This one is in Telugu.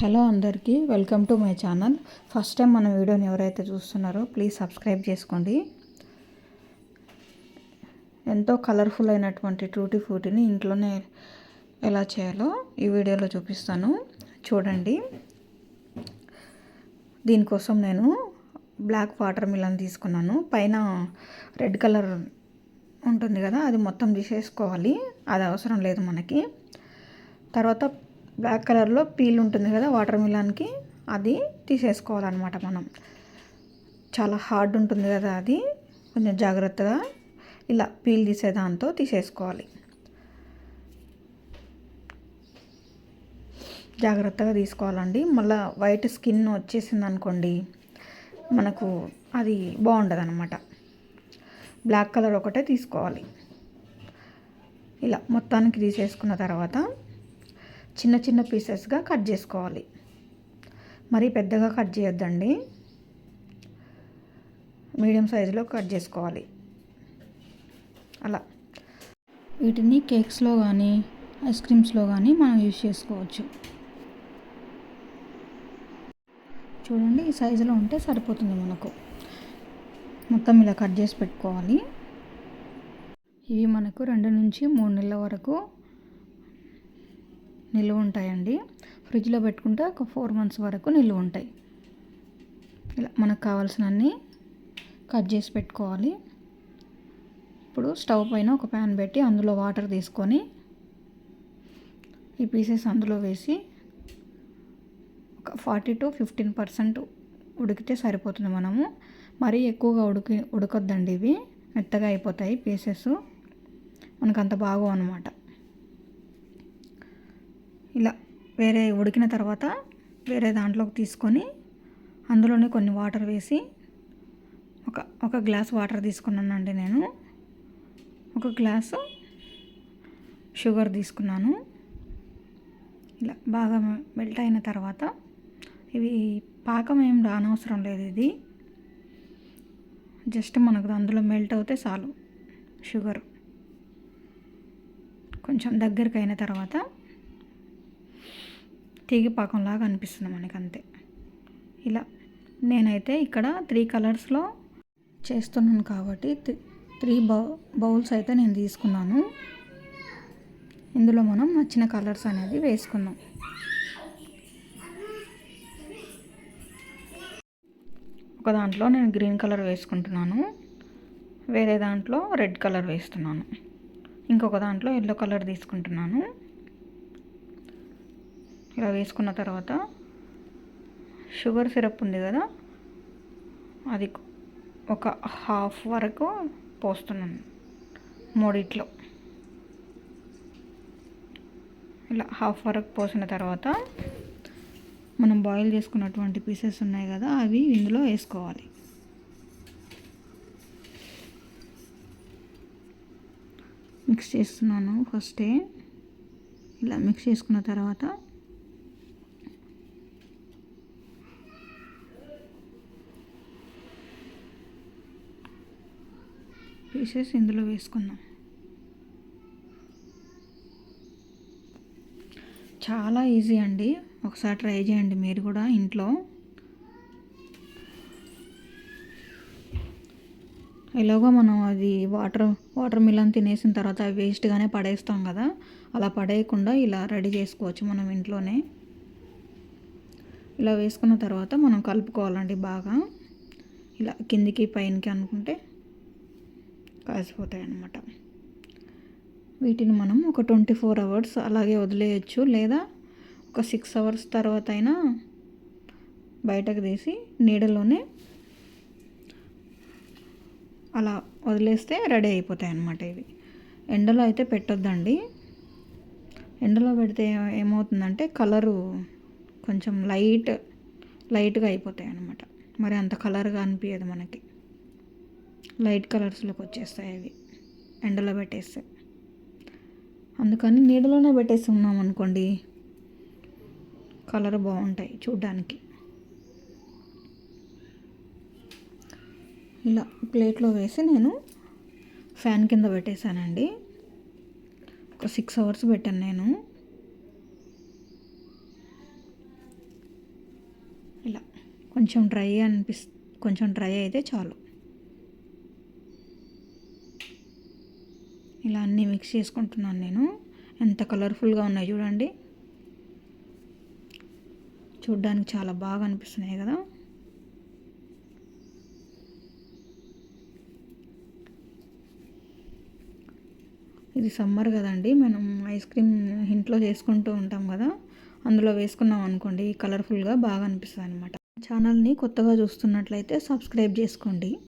హలో అందరికీ welcome to my channel. First time మన వీడియోని ఎవరైతే చూస్తున్నారో ప్లీజ్ సబ్స్క్రైబ్ చేసుకోండి. ఎంతో కలర్ఫుల్ అయినటువంటి టూటీ ఫ్రూటీని ఇంట్లోనే ఎలా చేయాలో ఈ వీడియోలో చూపిస్తాను. చూడండి. దీనికోసం నేను బ్లాక్ వాటర్ మిలన్ తీసుకున్నాను. పైన రెడ్ కలర్ ఉంటుంది కదా అది మొత్తం తీసేసుకోవాలి. అది అవసరం లేదు మనకి. తర్వాత బ్లాక్ కలర్లో పీల్ ఉంటుంది కదా వాటర్ మిలాన్కి అది తీసేసుకోవాలన్నమాట మనం. చాలా హార్డ్ ఉంటుంది కదా అది. కొంచెం జాగ్రత్తగా ఇలా పీల్ తీసే దాంతో తీసేసుకోవాలి. జాగ్రత్తగా తీసుకోవాలండి. మళ్ళీ వైట్ స్కిన్ వచ్చేసింది అనుకోండి మనకు అది బాగుండదు అనమాట బ్లాక్ కలర్ ఒకటే తీసుకోవాలి. ఇలా మొత్తానికి తీసేసుకున్న తర్వాత చిన్న చిన్న పీసెస్గా కట్ చేసుకోవాలి. మరీ పెద్దగా కట్ చేయొద్దండి. మీడియం సైజులో కట్ చేసుకోవాలి. అలా. వీటిని కేక్స్లో కానీ ఐస్ క్రీమ్స్లో కానీ మనం యూజ్ చేసుకోవచ్చు. చూడండి ఈ సైజులో ఉంటే సరిపోతుంది మనకు. మొత్తం ఇలా కట్ చేసి పెట్టుకోవాలి. ఇవి మనకు రెండు నుంచి మూడు నెలల వరకు నిల్వ ఉంటాయండి. ఫ్రిడ్జ్లో పెట్టుకుంటే ఒక ఫోర్ మంత్స్ వరకు నిల్వ ఉంటాయి. ఇలా మనకు కావాల్సినన్ని కట్ చేసి పెట్టుకోవాలి. ఇప్పుడు స్టవ్ పైన ఒక ప్యాన్ పెట్టి అందులో వాటర్ తీసుకొని ఈ పీసెస్ అందులో వేసి ఒక ఫార్టీ టు ఫిఫ్టీన్ పర్సెంట్ ఉడికితే సరిపోతుంది మనము. మరీ ఎక్కువగా ఉడికి ఉడకొద్దండి ఇవి. మెత్తగా అయిపోతాయి పీసెస్. మనకు అంత బాగో అనమాట ఇలా వేరే ఉడికిన తర్వాత వేరే దాంట్లోకి తీసుకొని అందులోనే కొన్ని వాటర్ వేసి ఒక ఒక గ్లాస్ వాటర్ తీసుకున్నానండి నేను. ఒక గ్లాసు షుగర్ తీసుకున్నాను. ఇలా బాగా మెల్ట్ అయిన తర్వాత ఇవి పాకం ఏం రానవసరం లేదు ఇది. జస్ట్ మనకు అందులో మెల్ట్ అవుతే చాలు షుగర్. కొంచెం దగ్గరికి అయిన తర్వాత తీగి పాకంలాగా అనిపిస్తుంది మనకి అంతే ఇలా నేనైతే ఇక్కడ త్రీ కలర్స్లో చేస్తున్నాను కాబట్టి త్రీ బౌ బౌల్స్ అయితే నేను తీసుకున్నాను. ఇందులో మనం నచ్చిన కలర్స్ అనేది వేసుకుందాం. ఒక దాంట్లో నేను గ్రీన్ కలర్ వేసుకుంటున్నాను. వేరే దాంట్లో రెడ్ కలర్ వేస్తున్నాను. ఇంకొక దాంట్లో ఎల్లో కలర్ తీసుకుంటున్నాను. ఇలా వేసుకున్న తర్వాత షుగర్ సిరప్ ఉంది కదా అది ఒక హాఫ్ వరకు పోస్తున్నాను మూడిట్లో. ఇలా హాఫ్ వరకు పోసిన తర్వాత మనం బాయిల్ చేసుకున్నటువంటి పీసెస్ ఉన్నాయి కదా అవి ఇందులో వేసుకోవాలి. మిక్స్ చేస్తున్నాను ఫస్టే. ఇలా మిక్స్ చేసుకున్న తర్వాత పీసెస్ ఇందులో వేసుకుందాం. చాలా ఈజీ అండి. ఒకసారి ట్రై చేయండి మీరు కూడా ఇంట్లో. ఎలాగో మనం అది వాటర్ వాటర్ మిలన్ తినేసిన తర్వాత అవి వేస్ట్గానే పడేస్తాం కదా. అలా పడేయకుండా ఇలా రెడీ చేసుకోవచ్చు మనం ఇంట్లోనే. ఇలా వేసుకున్న తర్వాత మనం కలుపుకోవాలండి బాగా. ఇలా కిందికి పైనకి అనుకుంటే కాసిపోతాయి అన్నమాట వీటిని మనం ఒక ట్వంటీ ఫోర్ అవర్స్ అలాగే వదిలేయచ్చు. లేదా ఒక సిక్స్ అవర్స్ తర్వాత అయినా బయటకు తీసి నీడలోనే అలా వదిలేస్తే రెడీ అయిపోతాయి అన్నమాట ఇవి. ఎండలో అయితే పెట్టొద్దండి. ఎండలో పెడితే ఏమవుతుందంటే కలరు కొంచెం లైట్ లైట్గా అయిపోతాయి అన్నమాట మరి అంత కలర్గా అనిపించదు మనకి. లైట్ కలర్స్లోకి వచ్చేస్తాయి అవి. ఎండలో పెట్టేస్తే. అందుకని నీడలోనే పెట్టేసి ఉన్నాం అనుకోండి కలర్ బాగుంటాయి చూడ్డానికి. ఇలా ప్లేట్లో వేసి నేను ఫ్యాన్ కింద పెట్టేశానండి. ఒక సిక్స్ అవర్స్ పెట్టాను నేను. ఇలా కొంచెం డ్రై అనిపిస్ కొంచెం డ్రై అయితే చాలు. ఇలా అన్నీ మిక్స్ చేసుకుంటున్నాను నేను. ఎంత కలర్ఫుల్గా ఉన్నాయి చూడండి. చూడ్డానికి చాలా బాగా అనిపిస్తున్నాయి కదా. ఇది సమ్మర్ కదండి. మనం ఐస్ క్రీమ్ ఇంట్లో చేసుకుంటూ ఉంటాం కదా. అందులో వేసుకున్నాం అనుకోండి కలర్ఫుల్గా బాగా అనిపిస్తుంది అనమాట ఛానల్ని కొత్తగా చూస్తున్నట్లయితే సబ్స్క్రైబ్ చేసుకోండి.